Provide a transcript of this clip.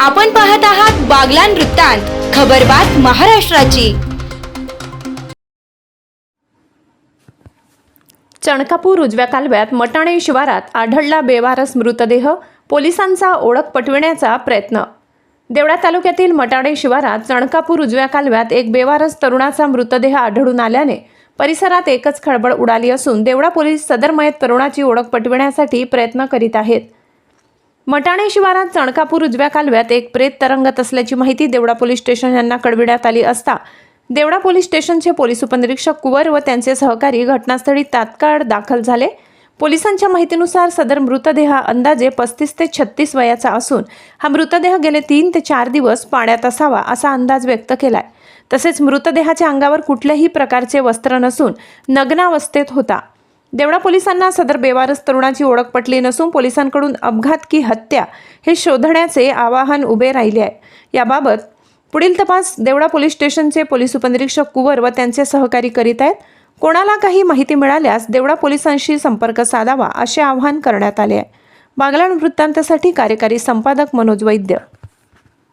आपण पाहत आहात बागलान वृत्तांत खबरबात महाराष्ट्राची. चणकापूर उजव्या कालव्यात मटाणे शिवारात आढळला बेवारस मृतदेह पोलिसांचा ओळख पटविण्याचा प्रयत्न. देवळा तालुक्यातील मटाणे शिवारात चणकापूर उजव्या कालव्यात एक बेवारस तरुणाचा मृतदेह आढळून आल्याने परिसरात एकच खळबळ उडाली असून देवळा पोलीस सदर मयत तरुणाची ओळख पटविण्यासाठी प्रयत्न करीत आहेत. मटाणे शिवारात चणकापूर उजव्या कालव्यात एक प्रेत तरंगत असल्याची माहिती देवडा पोलीस स्टेशन यांना कळविण्यात आली असता देवडा पोलीस स्टेशनचे पोलीस उपनिरीक्षक कुवर व त्यांचे सहकारी घटनास्थळी तात्काळ दाखल झाले. पोलिसांच्या माहितीनुसार सदर मृतदेह अंदाजे पस्तीस ते छत्तीस वयाचा असून हा मृतदेह गेले तीन ते चार दिवस पाण्यात असावा असा अंदाज व्यक्त केलाय. तसेच मृतदेहाच्या अंगावर कुठल्याही प्रकारचे वस्त्र नसून नग्नावस्थेत होता. देवडा पोलिसांना सदर बेवारस तरुणाची ओळख पटली नसून पोलिसांकडून अपघात की हत्या हे शोधण्याचे आवाहन उभे राहिले आहे. याबाबत पुढील तपास देवळा पोलीस स्टेशनचे पोलीस उपनिरीक्षक कुवर व त्यांचे सहकारी करीत आहेत. कोणाला काही माहिती मिळाल्यास देवळा पोलिसांशी संपर्क साधावा असे आवाहन करण्यात आले आहे. बागलाण वृत्तांतासाठी कार्यकारी संपादक मनोज वैद्य.